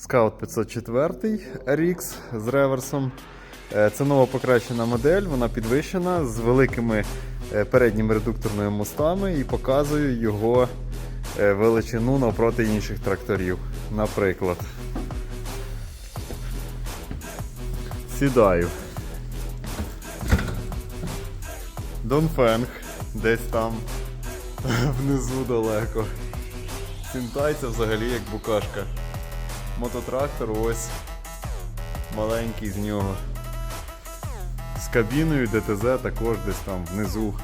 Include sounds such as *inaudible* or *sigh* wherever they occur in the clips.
Scout 504 RX з реверсом. Е, Це нова покращена модель, вона підвищена з великими е, передніми редукторними мостами і показую його е, величину навпроти інших тракторів. Наприклад, сідаю. Донфенг десь там *laughs* внизу далеко. Сінтайця взагалі як букашка. Мототрактор ось маленький з нього. З кабіною ДТЗ також десь там внизу.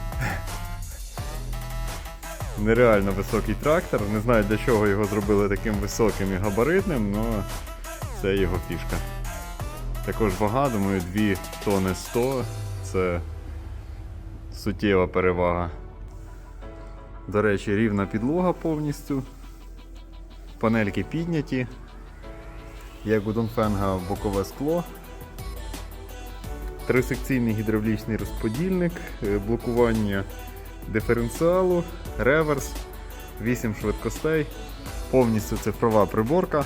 *laughs* Нереально високий трактор. Не знаю для чого його зробили таким високим і габаритним, але це його фішка. Також вага, думаю, 2 тони 100 це суттєва перевага. До речі, рівна підлога повністю. Панельки підняті. Як у Донфенга бокове скло. Трисекційний гідравлічний розподільник, е, блокування диференціалу, реверс, 8 швидкостей, повністю цифрова приборка.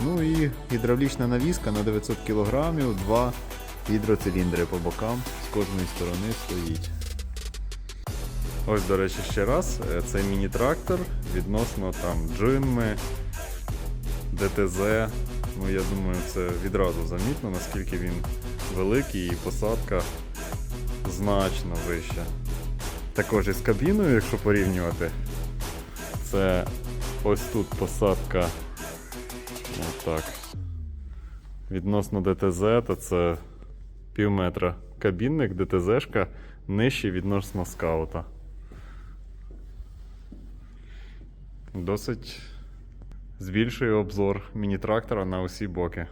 Ну і гідравлічна навіска на 900 кг, два гідроциліндри по бокам з кожної сторони стоїть. Ось, до речі, ще раз, е, це міні-трактор відносно там джинми, ДТЗ. Ну, я думаю, це відразу замітно, наскільки він великий і посадка значно вища. Також із кабіною, якщо порівнювати, це ось тут посадка. Отак. Відносно ДТЗ, то це пів метра кабінник, ДТЗшка нижче відносно скаута. Досить збільшує обзор міні-трактора на усі боки.